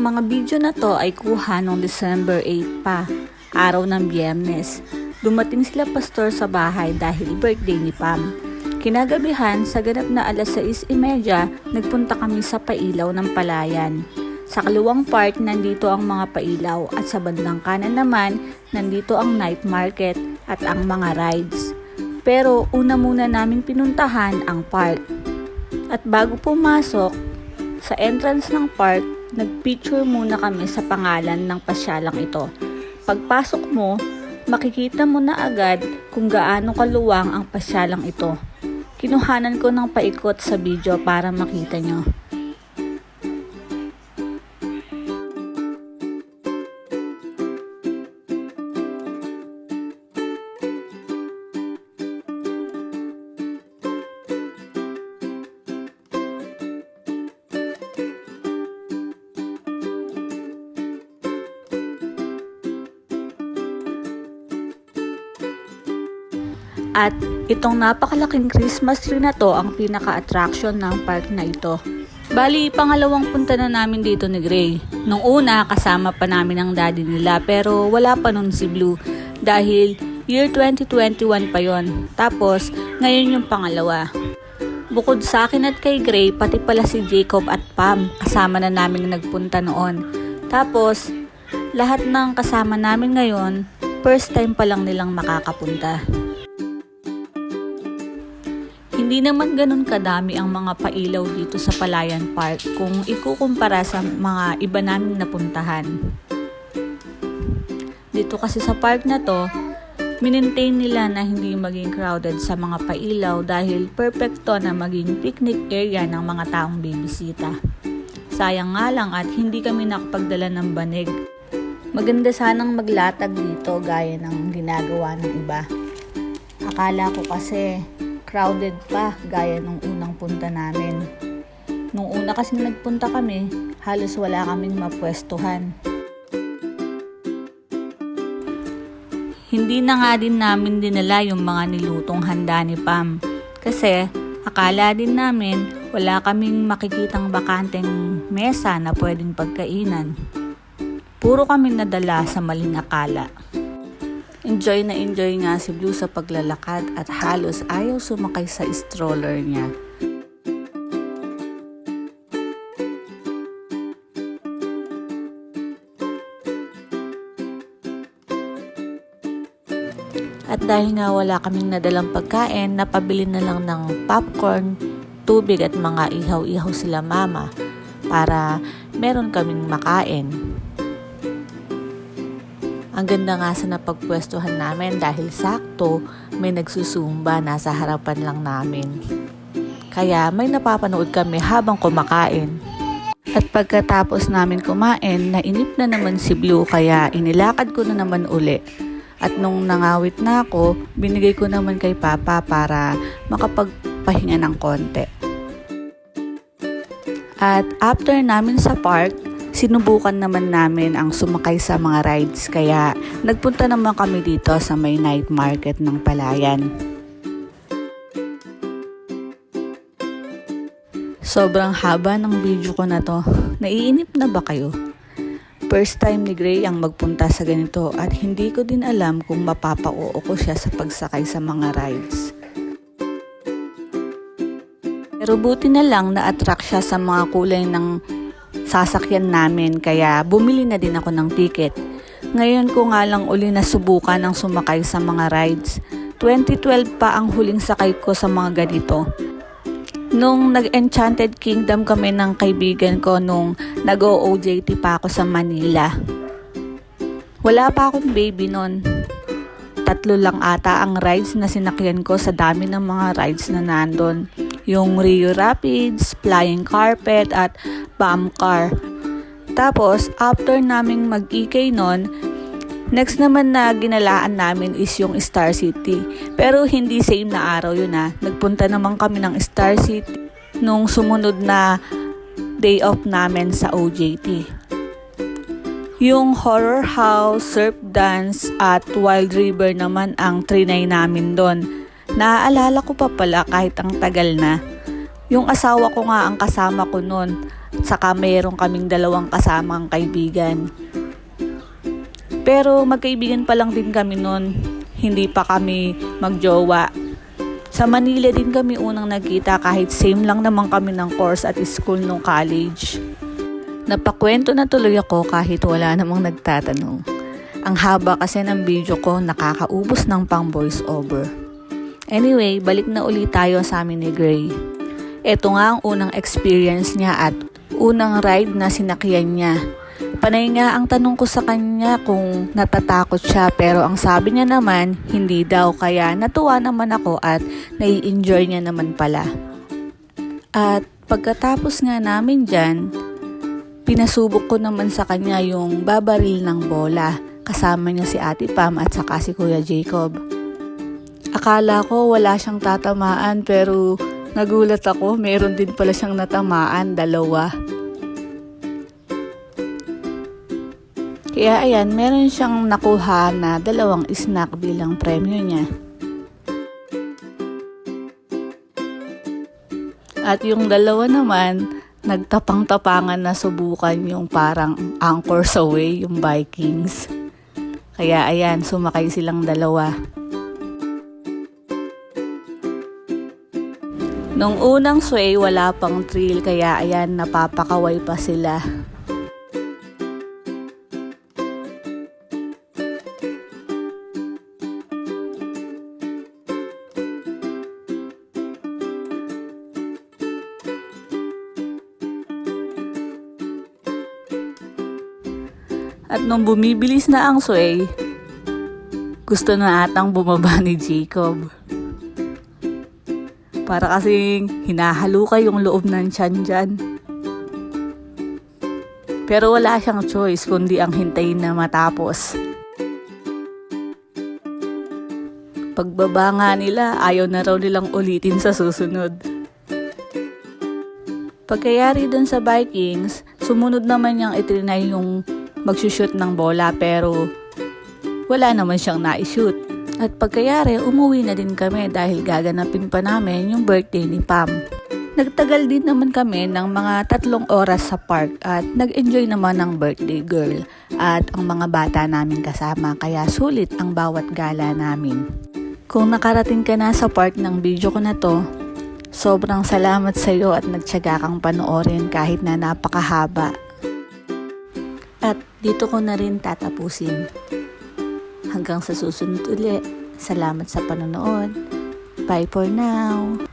mga video na to ay kuha noong December 8 pa, araw ng biyernes. Dumating sila pastor sa bahay dahil birthday ni Pam. Kinagabihan, sa ganap na alas 6.30, nagpunta kami sa pailaw ng palayan. Sa kaluwang part, nandito ang mga pailaw at sa bandang kanan naman, nandito ang night market at ang mga rides. Pero una muna naming pinuntahan ang park. At bago pumasok, sa entrance ng park, nagpicture muna kami sa pangalan ng pasyalang ito. Pagpasok mo, makikita mo na agad kung gaano kaluwang ang pasyalang ito. Kinuhanan ko ng paikot sa video para makita nyo. At itong napakalaking Christmas tree na to ang pinaka-attraction ng park na ito. Bali, pangalawang punta na namin dito ni Gray. Nung una, kasama pa namin ang daddy nila pero wala pa nun si Blue dahil year 2021 pa yon. Tapos, ngayon yung pangalawa. Bukod sa akin at kay Gray, pati pala si Jacob at Pam, kasama na namin nagpunta noon. Tapos, lahat ng kasama namin ngayon, first time pa lang nilang makakapunta. Hindi naman ganun kadami ang mga pailaw dito sa Palayan Park kung ikukumpara sa mga iba naming napuntahan. Dito kasi sa park na to, minintain nila na hindi maging crowded sa mga pailaw dahil perfecto na maging picnic area ng mga taong bibisita. Sayang nga lang at hindi kami nakapagdala ng banig. Maganda sanang maglatag dito gaya ng ginagawa ng iba. Akala ko kasi crowded pa gaya nung unang punta namin. Nung una kasi nagpunta kami, halos wala kaming mapwestuhan. Hindi na nga din namin dinala yung mga nilutong handa ni Pam. Kasi akala din namin wala kaming makikitang bakanteng mesa na pwedeng pagkainan. Puro kami nadala sa maling akala. Enjoy na enjoy nga si Blue sa paglalakad at halos ayaw sumakay sa stroller niya. At dahil nga wala kaming nadalang pagkain, napabili na lang ng popcorn, tubig at mga ihaw-ihaw sila mama para meron kaming makain. Ang ganda nga sa napagpwestuhan namin dahil sakto may nagsusumba nasa harapan lang namin. Kaya may napapanood kami habang kumakain. At pagkatapos namin kumain, nainip na naman si Blue kaya inilakad ko na naman uli. At nung nangawit na ako, binigay ko naman kay Papa para makapagpahinga ng konti. At after namin sa park, sinubukan naman namin ang sumakay sa mga rides kaya nagpunta naman kami dito sa may night market ng Palayan. Sobrang haba ng video ko na to. Naiinip na ba kayo? First time ni Gray ang magpunta sa ganito at hindi ko din alam kung mapapauo ko siya sa pagsakay sa mga rides. Pero buti na lang na-attract siya sa mga kulay ng sasakyan namin kaya bumili na din ako ng ticket. Ngayon ko nga lang uli nasubukan ang sumakay sa mga rides. 2012 pa ang huling sakay ko sa mga ganito. Nung nag-Enchanted Kingdom kami ng kaibigan ko nung nag-OJT pa ako sa Manila. Wala pa akong baby nun. Tatlo lang ata ang rides na sinakyan ko sa dami ng mga rides na nandun. Yung Rio Rapids, Flying Carpet at Bam Car. Tapos, after naming mag-ikay nun, Next naman na ginalaan namin is yung Star City. Pero hindi same na araw yun ha. Nagpunta naman kami ng Star City nung sumunod na day off namin sa OJT. Yung horror house, surf dance at wild river naman ang trinay namin doon. Naaalala ko pa pala kahit ang tagal na. Yung asawa ko nga ang kasama ko noon Saka meron kaming dalawang kasamang kaibigan. Pero magkaibigan pa lang din kami noon. Hindi pa kami magjowa. Sa Manila din kami unang nagkita kahit same lang naman kami ng course at school nung college. Napakwento na tuloy ako kahit wala namang nagtatanong. Ang haba kasi ng video ko nakakaubos ng pang voice over. Anyway, balik na ulit tayo sa amin ni Gray. Ito nga ang unang experience niya at unang ride na sinakyan niya. Panay nga ang tanong ko sa kanya kung natatakot siya pero ang sabi niya naman hindi daw kaya natuwa naman ako at nai-enjoy niya naman pala. At pagkatapos nga namin dyan, pinasubok ko naman sa kanya yung babaril ng bola. Kasama niya si Ate Pam at saka si Kuya Jacob. Akala ko wala siyang tatamaan pero nagulat ako meron din pala siyang natamaan, dalawa. Kaya ayan, meron siyang nakuha na dalawang snack bilang premyo niya. At yung dalawa naman, nagtapang-tapangan na subukan yung parang anchors away, yung Vikings. Kaya ayan, sumakay silang dalawa. Nung unang sway, wala pang thrill, kaya ayan, napapakaway pa sila. At nung bumibilis na ang sway, gusto na atang bumaba ni Jacob. Para kasing hinahalukay yung loob ng tiyan dyan. Pero wala siyang choice kundi ang hintayin na matapos. Pagbaba nga nila, ayaw na raw nilang ulitin sa susunod. Pagkayari dun sa Vikings, sumunod naman niyang itrinay yung magsushoot ng bola pero wala naman siyang na-shoot. At pagkayari, umuwi na din kami dahil gaganapin pa namin yung birthday ni Pam. Nagtagal din naman kami ng mga tatlong oras sa park at nag-enjoy naman ng birthday girl at ang mga bata namin kasama kaya sulit ang bawat gala namin. Kung nakarating ka na sa part ng video ko na to, sobrang salamat sa iyo at nagtyaga kang panoorin kahit na napakahaba. At dito ko na rin tatapusin. Hanggang sa susunod uli. Salamat sa panonood. Bye for now.